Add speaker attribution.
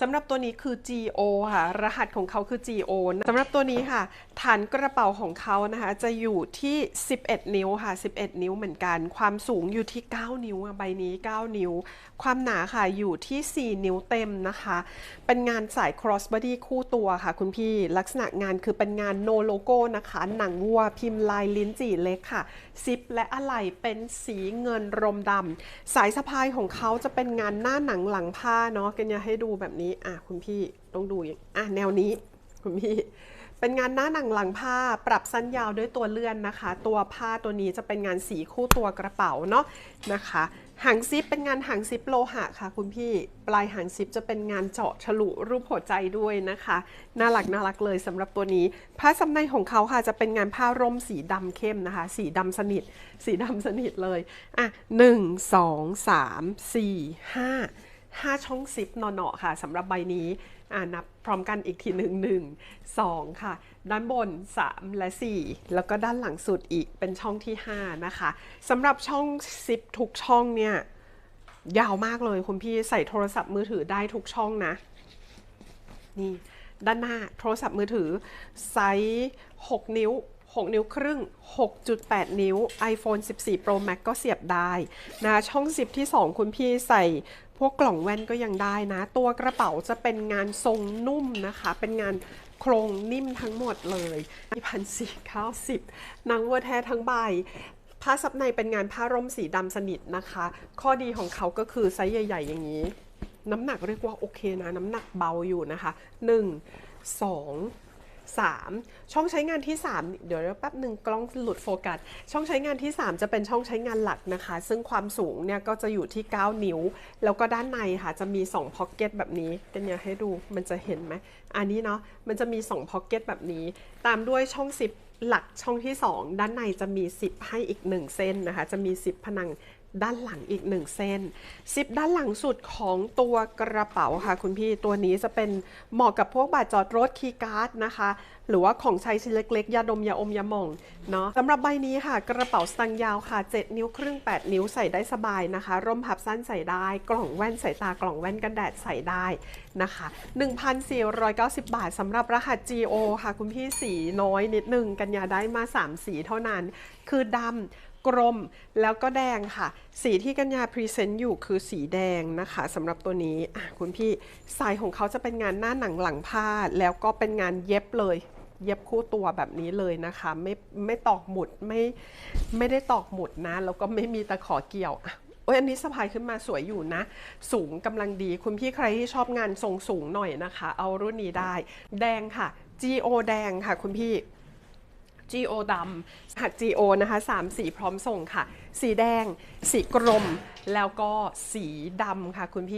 Speaker 1: สำหรับตัวนี้คือ GO ค่ะ รหัสของเขาคือ GO สำหรับตัวนี้ค่ะ ฐานกระเป๋าของเขานะคะ จะอยู่ที่ 11 นิ้วค่ะ 11 นิ้วเหมือนกัน ความสูงอยู่ที่ 9 นิ้วใบนี้ 9 นิ้ว ความหนาค่ะอยู่ที่ 4 นิ้วเต็มนะคะ เป็นงานสาย cross body คู่ตัวค่ะ คุณพี่ ลักษณะงานคือเป็นงาน no logo นะคะ หนังวัวพิมพ์ลายลิ้นจี่เล็กค่ะ ซิปและอะไหล่เป็นสีเงินรมดำสายสะพายของเขาจะเป็นงานหน้าหนังหลังผ้าเนาะกันยาให้ดูแบบนี้อะคุณพี่ต้องดูอย่างอะแนวนี้คุณพี่เป็นงานหน้าหนังหลังผ้าปรับสั้นยาวด้วยตัวเลื่อนนะคะ ตัวผ้าตัวนี้จะเป็นงานสีคู่ตัวกระเป๋าเนาะนะคะหางซิปเป็นงานหางซิปโลหะค่ะ คุณพี่ปลายหางซิปจะเป็นงานเจาะฉลุรูปหัวใจด้วยนะคะน่ารักน่ารักเลยสำหรับตัวนี้ ผ้าสำในของเขาค่ะจะเป็นงานผ้าร่มสีดำเข้มนะคะ สีดำสนิท สีดำสนิทเลยอะหนึ่งสองสามสี่ห้า ห้าช่องซิปเนาะๆค่ะสำหรับใบนี้นับพร้อมกันอีกทีหนึ่งหนึ่งสองค่ะ ด้านบน 3 และ 4 แล้วก็ด้านหลังสุดอีกเป็นช่องที่ 5 นะคะสำหรับช่องซิปทุกช่องเนี่ย ยาวมากเลยคุณพี่ใส่โทรศัพท์มือถือได้ทุกช่องนะ นี่ ด้านหน้าโทรศัพท์มือถือ ไซส์ 6 นิ้ว6 นิ้วครึ่ง 6.8 นิ้ว iPhone 14 Pro Max ก็เสียบได้นะช่องซิปที่ 2 คุณพี่ใส่ พวกกล่องแว่นก็ยังได้นะ ตัวกระเป๋าจะเป็นงานทรงนุ่มนะคะ เป็นงานโครงนิ่มทั้งหมดเลยพันสี่เก้าสิบนางวัวแท้ทั้งใบผ้าซับในเป็นงานผ้าร่มสีดำสนิทนะคะ ข้อดีของเขาก็คือไซส์ใหญ่ ๆ อย่างนี้ น้ำหนักเรียกว่าโอเคนะ น้ำหนักเบาอยู่นะคะ 1 2 3 ช่องใช้งานที่ 3 เดี๋ยวแป๊บหนึ่งกล้องหลุดโฟกัส ช่องใช้งานที่ 3 จะเป็นช่องใช้งานหลักนะคะ ซึ่งความสูงเนี่ยก็จะอยู่ที่ 9 นิ้ว แล้วก็ด้านในค่ะ จะมี2พ็อกเก็ตแบบนี้กันอยากให้ดูมันจะเห็นไหม อันนี้เนาะมันจะมี2พ็อกเก็ตแบบนี้ ตามด้วยช่องซิปหลักช่องที่ 2 ด้านในจะมีซิปให้อีก 1 เส้นนะคะ จะมีซิปผนัง ด้านหลังอีกหนึ่งเส้นซิปด้านหลังสุดของตัวกระเป๋าค่ะคุณพี่ตัวนี้จะเป็นเหมาะกับพวกบัตรจอดรถคีย์การ์ดนะคะ หรือว่าของใช้ชิ้นเล็กๆ ยาดมยาอมยาหม่องเนาะสำหรับใบนี้ค่ะ กระเป๋าสตางค์ยาวค่ะ 7 นิ้วครึ่ง 8 นิ้วใส่ได้สบายนะคะ ร่มพับสั้นใส่ได้ กล่องแว่นใสายตากล่องแว่นกันแดดใส่ได้นะคะ 1,490 บาทสำหรับรหัส GO ค่ะ คุณพี่สีน้อยนิดนึงกันยาได้มา 3 สีเท่านั้น คือดำกรมแล้วก็แดงค่ะ สีที่กัญญาพรีเซนต์อยู่คือสีแดงนะคะสำหรับตัวนี้คุณพี่สายของเขาจะเป็นงานหน้าหนังหลังผ้า แล้วก็เป็นงานเย็บเลย เย็บคู่ตัวแบบนี้เลยนะคะ ไม่ไม่ตอกหมุดไม่ไม่ได้ตอกหมุดนะ แล้วก็ไม่มีตะขอเกี่ยวโอ้ยอันนี้สะพายขึ้นมาสวยอยู่นะ สูงกำลังดีคุณพี่ใครที่ชอบงานทรงสูงหน่อยนะคะ เอารุ่นนี้ได้ แดงค่ะ GO แดงค่ะคุณพี่ GO ดำหัด GO นะคะ3สีพร้อมส่งค่ะ สีแดง สีกรม แล้วก็สีดำค่ะคุณพี่